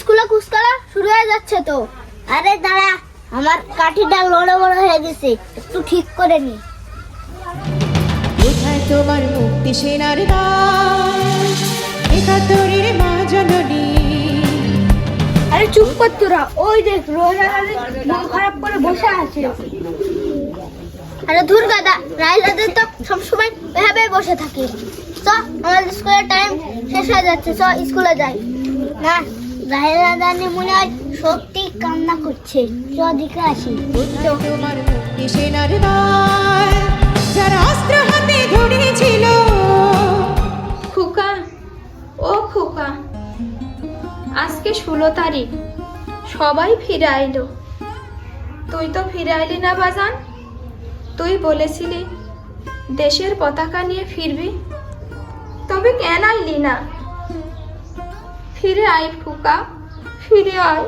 স্কুলে কুচকালা শুরু হয়ে যাচ্ছে তো। আরে দাঁড়া আমার কাঠিটা বড় বড় হয়ে গেছে একটু ঠিক করে নি। কোথায় তোমার মুক্তি সেনার একাত্তরের মা জননী। আরে চুপ কর তোরা ওই দেখ রোজা মন খারাপ করে বসে আছে। আরে ধুর গাদা রাইলাদের তো সবসময় এভাবে বসে থাকি। চ আমাদের স্কুলের টাইম শেষ হয়ে যাচ্ছে চ স্কুলে যাই। না রাহেলা দানি মনে হয় সত্যি কান্না করছে। চ দিকে আসি। যারা অস্ত্র হাতে ধরেছিল খোকা ও খোকা আজকে ষোলো তারিখ সবাই ফিরে আইলো। তুই তো ফিরে আইলি না বাজান? তুই বলেছিলি দেশের পতাকা নিয়ে ফিরবি? তবে কেন আইলি না? ফিরে আয় খোকা ফিরে আয়।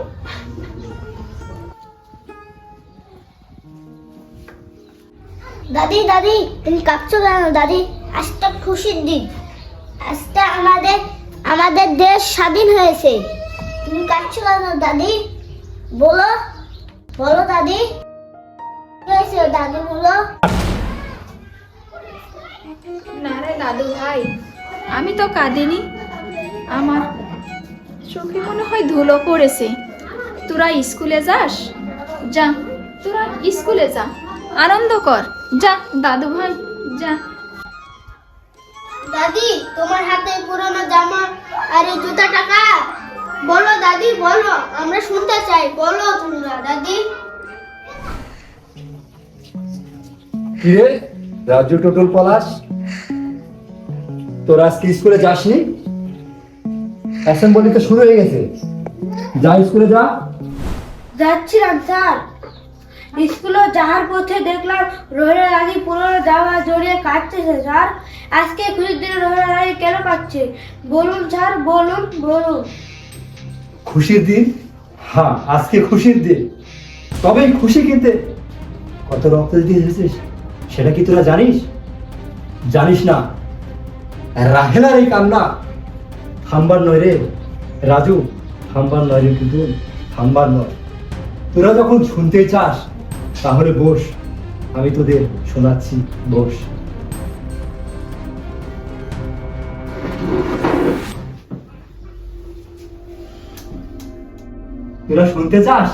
দাদি দাদি তুমি কাঁপছো কেন দাদি? আজটা খুশির দিন। আজটা আমাদের আমাদের দেশ স্বাধীন হয়েছে। তুমি কাঁদছো কেন দাদি? বলো বলো দাদি। হয়েছে দাদি বলো। না রে দাদু ভাই আমি তো কাঁদিনি। আমার চোখে মনে হয় ধুলো পড়েছে। তোরা স্কুলে যাস? যা তোরা স্কুলে যা। আনন্দ কর। যা দাদু ভাই যা। দাদি তোমার হাতে পুরনো জামা আর এই জুতা টাকা? বলো দাদি বলো। আমরা শুনতে চাই। বলো তোমরা দাদি। কিরে রাজু টোটল পলাশ? তোর আজকে স্কুলে যাসনি? অ্যাসেম্বলি তো শুরু হয়ে গেছে। যা স্কুলে যা। যাচ্ছিলাম স্যার। স্কুলে যাওয়ার পথে দেখলাম রোহের আগে পুরনো জামা জড়িয়ে কাটতেছে স্যার। আজকে খুশির দিনে রোহের আগে কেন কাটছে বলুন স্যার বলুন বলুন। খুশির দিন? হ্যাঁ আজকে খুশির দিন। তবে এই খুশি কিনতে। কত রক্ত দিতে এসেছিস? সেটা কি তোরা জানিস? জানিস না। রাহেলার এই কান্না। থামবার নয় রে। রাজু, থামবার নয় রে কিন্তু, থামবার নয়। তোরা যখন শুনতে চাস, তাহলে বস, আমি তোদের শোনাচ্ছি, বস। তোরা শুনতে চাস?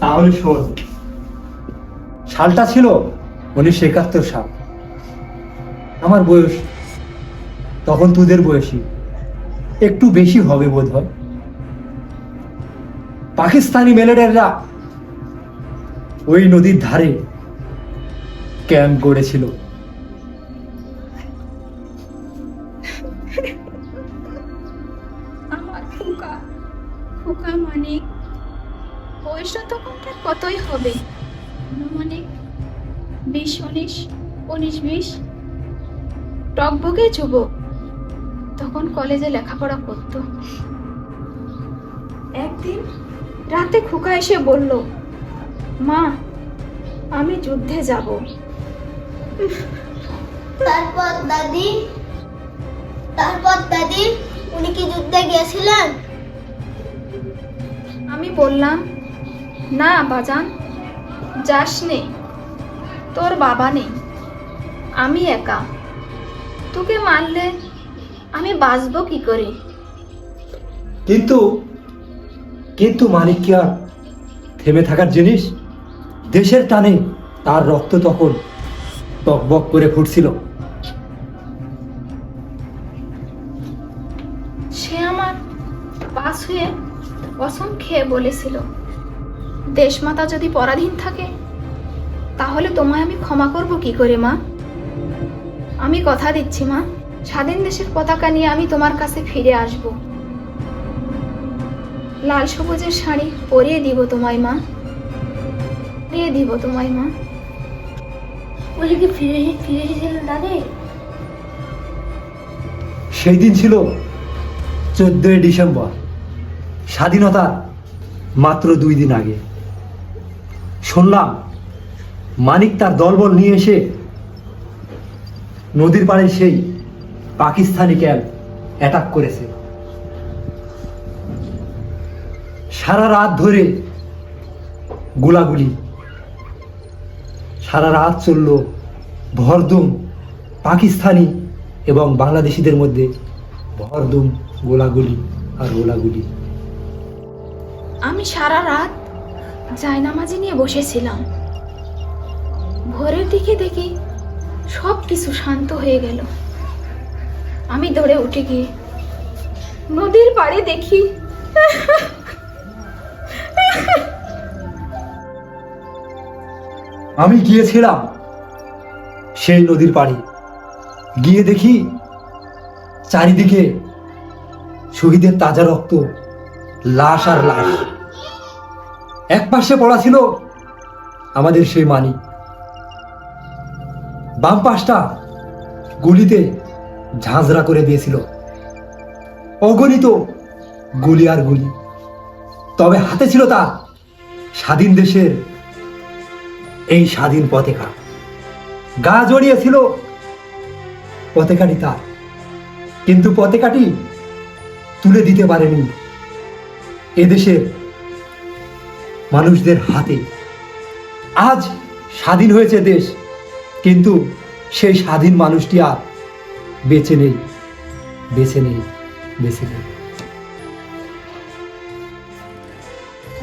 তাহলে শোন। সালটা ছিল উনিশশো একাত্তর সাল আমার বয়স তখন তোদের বয়সী। একটু বেশি হবে বোধ হয় পাকিস্তানি মেলেডাররা ওই নদীর ধারে ক্যাম্প করেছিল আমার খোকা খোকা মানিক বয়সটা তখন তার কতই হবে? মানে বিশ, উনিশ উনিশ, বিশ। টকবগে যুবক। তখন কলেজে লেখাপড়া করত। একদিন রাতে খোকা এসে বলল মা আমি যুদ্ধে যাব। তারপর দাদি তারপর দাদি উনি কি যুদ্ধে গিয়েছিলেন? আমি বললাম না বাজান যাস নে তোর বাবা নেই আমি একা। তোকে মারলে আমি বাঁচবো কি করে? কিন্তু কিন্তু মানিক কি আর থেমে থাকার জিনিস? দেশের টানে তার রক্ত তখন টকবক করে ফুটছিল। সে আমার পাশ হয়ে কসম খেয়ে বলেছিল দেশমাতা যদি পরাধীন থাকে তাহলে তোমায় আমি ক্ষমা করব কি করে মা? আমি কথা দিচ্ছি মা। স্বাধীন দেশের পতাকা নিয়ে আমি তোমার কাছে ফিরে আসব। লাল সবুজের শাড়ি পরিয়ে দিব তোমায় মা। পরিয়ে দিব তোমায় মা। কি ফিরে ফিরে এসেছিলেন দাদি? সেই দিন ছিল চোদ্দই ডিসেম্বর। স্বাধীনতা মাত্র দুই দিন আগে। শুনলাম মানিক তার দলবল নিয়ে এসে নদীর পাড়ে সেই পাকিস্তানি ক্যাম্প অ্যাটাক করেছে। সারা রাত ধরে গোলাগুলি, সারা রাত চলল ভরদুম পাকিস্তানি এবং বাংলাদেশিদের মধ্যে ভরদুম গোলাগুলি আর গোলাগুলি। আমি সারা রাত জায়নামাজি নিয়ে বসেছিলাম। ভোরের দিকে দেখি সব কিছু শান্ত হয়ে গেল। আমি ধরে উঠে গিয়ে নদীর পাড়ে দেখি। আমি গিয়েছিলাম সেই নদীর পাড়ে। গিয়ে দেখি চারিদিকে শহীদের তাজা রক্ত, লাশ আর লাশ। এক পাশে পড়া ছিল আমাদের সেই মানি বাম পাশটা গুলিতে ঝাঁঝরা করে দিয়েছিল। অগণিত গুলি আর গুলি। তবে হাতে ছিল তা স্বাধীন দেশের এই স্বাধীন পতাকা। গা জড়িয়েছিল পতাকাটি তার। কিন্তু পতাকাটি তুলে দিতে পারেনি এদেশের মানুষদের হাতে। আজ স্বাধীন হয়েছে দেশ, কিন্তু সেই স্বাধীন মানুষটি আর বেঁচে নেই বেঁচে নেই বেঁচে নেই।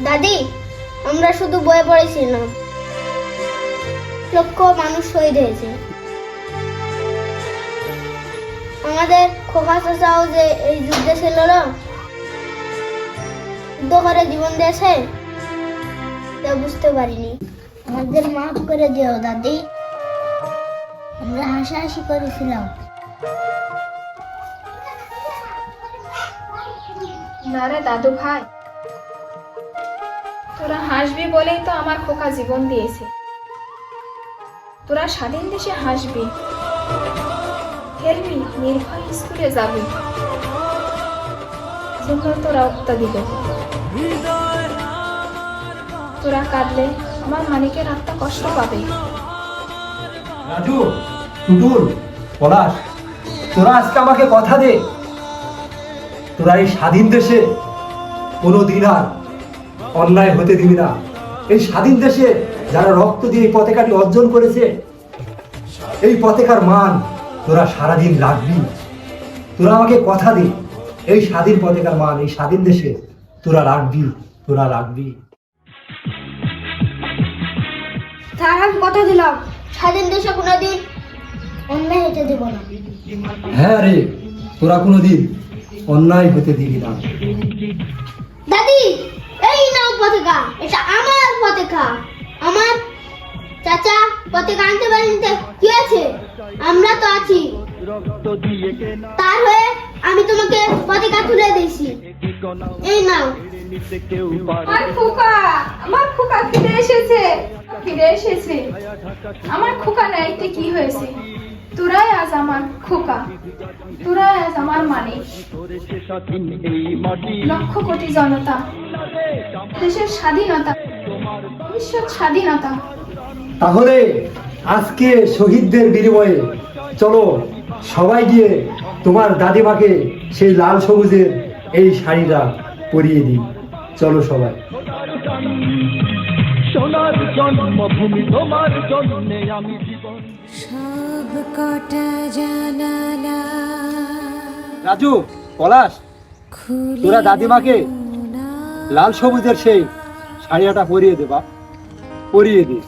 দাদি, আমরা শুধু বয়ে পড়েছিলাম লক্ষ মানুষ শহীদ হয়েছে। আমাদের খোকা চাচাও যে এই যুদ্ধে ছিল না, যুদ্ধ করে জীবন দিয়েছে, তা বুঝতে পারিনি। আমাদের মাফ করে দিও, দাদি। আমরা হাসাহাসি করেছিলাম। না রে দাদু ভাই। তোরা হাসবি বলেই তো আমার খোকা জীবন দিয়েছে। তোরা স্বাধীন দেশে হাসবি। খেলবি নির্ভয় স্কুলে যাবি। তোরা উত্তা দিবে তোরা কাঁদলে আমার মানিকের আত্মা কষ্ট পাবে। রাজু টুটুল পলাশ। তোরা আজকে আমাকে কথা দে। তোরা এই স্বাধীন দেশে কোনো দিন আর অন্যায় হতে দিবি না। এই স্বাধীন দেশে যারা রক্ত দিয়ে এই পতাকাটি অর্জন করেছে, এই পতাকার মান তোরা সারাদিন রাখবি। তোরা আমাকে কথা দে, এই স্বাধীন পতাকার মান, এই স্বাধীন দেশে তোরা রাখবি তোরা রাখবি। কথা দিলাম, স্বাধীন দেশে কোনোদিন অন্যায় হতে দেব না। হ্যাঁ রে তোরা কোনোদিন অন্যায় হতে দিবি না। দাদি এই নাও পতাকা এটা আমার পতাকা। আমার চাচা পতাকা আনতে পারেনি তো কি আছে? আমরা তো আছি। তার হয়ে আমি তোমাকে পতাকা তুলে দিয়েছি। এই নাও। আমার খোকা আমার খোকা ফিরে এসেছে। ফিরে এসেছে। আমার খোকা নাইতে কি হয়েছে? তোরাই আজ আমার খোকা, তোরাই আজ আমার মানিক লক্ষ কোটি জনতা, দেশের স্বাধীনতা, ভবিষ্যৎ স্বাধীনতা। তাহলে আজকে শহীদদের বিনিময়ে চলো সবাই গিয়ে তোমার দাদিমাকে সেই লাল সবুজের এই শাড়িটা পরিয়ে দিই। চলো সবাই। সোনার জন্মভূমি তোমার জন্মে আমি জীবন। সব কটা জানালা রাজু পলাশ খুলে তোরা দাদিমাকে লাল সবুজের সেই শাড়িটা পরিয়ে দেবা পরিয়ে দি।